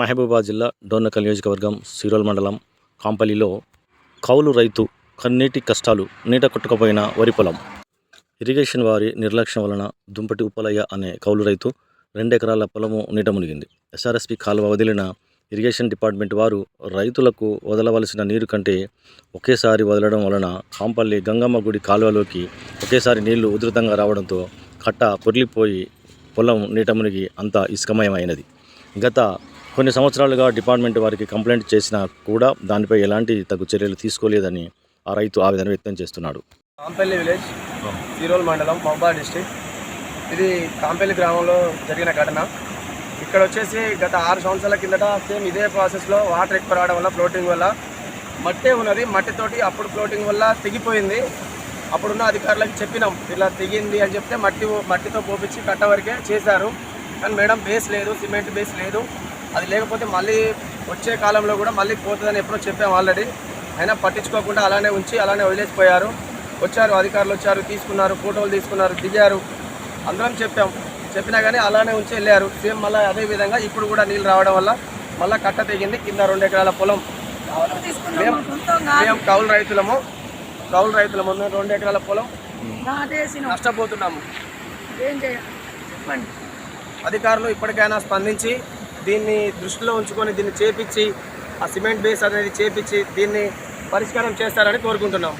మహబూబాబాద్ జిల్లా డోర్నకల్ నియోజకవర్గం సిరోల్ మండలం కాంపల్లిలో కౌలు రైతు కన్నీటి కష్టాలు నీట కొట్టుకుపోయిన వరి పొలం. ఇరిగేషన్ వారి నిర్లక్ష్యం వలన దుంపటి ఉప్పలయ్య అనే కౌలు రైతు రెండెకరాల పొలము నీట మునిగింది. ఎస్ఆర్ఎస్పి కాలువ వదిలిన ఇరిగేషన్ డిపార్ట్మెంట్ వారు రైతులకు వదలవలసిన నీరు కంటే ఒకేసారి వదలడం వలన కాంపల్లి గంగమ్మ గుడి కాలువలోకి ఒకేసారి నీళ్ళు ఉధృతంగా రావడంతో కట్ట పొర్లిపోయి పొలం నీట మునిగి అంతా ఇసుకమయమైనది. గత కొన్ని సంవత్సరాలుగా డిపార్ట్మెంట్ వారికి కంప్లైంట్ చేసినా కూడా దానిపై ఎలాంటి తగు చర్యలు తీసుకోలేదని ఆ రైతు ఆవేదన వ్యక్తం చేస్తున్నాడు. కాంపల్లి విలేజ్ సీరోల్ మండలం మహబాద్ డిస్టిక్ ఇది కాంపల్లి గ్రామంలో జరిగిన ఘటన. ఇక్కడ వచ్చేసి గత ఆరు సంవత్సరాల కిందట సేమ్ ఇదే ప్రాసెస్లో వాటర్ ఎక్కువ రావడం వల్ల ఫ్లోటింగ్ వల్ల మట్టే ఉన్నది. మట్టితోటి అప్పుడు ఫ్లోటింగ్ వల్ల తెగిపోయింది. అప్పుడున్న అధికారులకు చెప్పినాం. ఇలా తెగింది అని చెప్తే మట్టి మట్టితో పోపించి కట్ట వరకే చేశారు. కానీ మేడం బేస్ లేదు సిమెంట్ బేస్ లేదు. అది లేకపోతే మళ్ళీ వచ్చే కాలంలో కూడా మళ్ళీ పోతుందని ఎప్పుడో చెప్పాం ఆల్రెడీ. అయినా పట్టించుకోకుండా అలానే ఉంచి అలానే వదిలేసిపోయారు వచ్చారు అధికారులు వచ్చారు తీసుకున్నారు ఫోటోలు తీసుకున్నారు దిగారు. అందరం చెప్పాం. చెప్పినా కానీ అలానే ఉంచి వెళ్ళారు. సేమ్ మళ్ళీ అదే విధంగా ఇప్పుడు కూడా నీళ్ళు రావడం వల్ల మళ్ళీ కట్ట తెగింది. కింద రెండు ఎకరాల పొలం. మేము కౌలు రైతులము. కౌలు రైతులము మేము రెండు ఎకరాల పొలం నష్టపోతున్నాము. ఏం చేయాలి? అధికారులు ఇప్పటికైనా స్పందించి దీన్ని దృష్టిలో ఉంచుకొని దీన్ని చేపించి ఆ సిమెంట్ బేస్ అనేది చేపించి దీన్ని పరిష్కారం చేస్తారని కోరుకుంటున్నాం